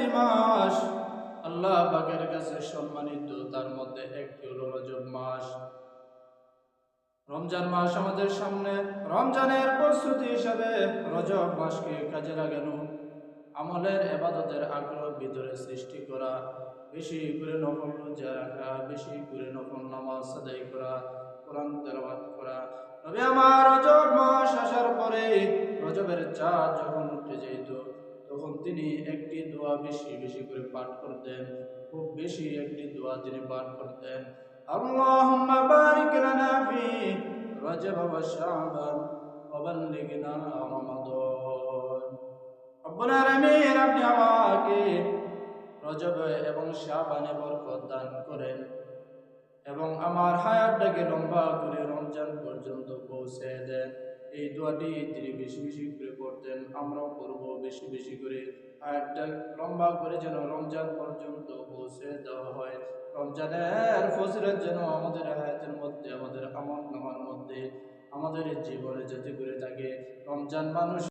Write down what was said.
চারটি মাস আল্লাহ পাকের কাছে সম্মানিত, তার মধ্যে একটি হলো রজব মাস। রমজান মাস আমাদের সামনে, রমজানের প্রস্তুতি হিসাবে রজব মাসকে কাজে লাগানো, আমলের এবাদতের আগ্রহ ভিতরে সৃষ্টি করা, বেশি করে নফল রোজা রাখা, বেশি করে নফল নামাজ আদায় করা, কোরআন তেলাওয়াত করা। তবে আমার রজব মাস আসার পরে রজবের চাঁদ যখন উঠে যেত তখন তিনি একটি দোয়া বেশি বেশি করে পাঠ করতেন খুব বেশি একটি দোয়া তিনি পাঠ করতেন اللهم بارك لنا في رجب وشعبان وبلغنا رمضان রব্বুল আলামিন আপনি আমাকে রজব এবং শাবানে বরকত দান করেন এবং আমার হায়াতটাকে লম্বা করে রমজান পর্যন্ত পৌঁছে দেন এই দোয়াটি তিনি বেশি বেশি করে করতেন আমরাও করব বেশি বেশি করে। হায়াতটা লম্বা করে যেন রমজান পর্যন্ত পৌঁছে দেওয়া হয়। রমজানের ফজিলত যেন আমাদের হায়াতের মধ্যে, আমাদের আমল নামার মধ্যে, আমাদের জীবনে যাতে করে থাকে। রমজান মানুষ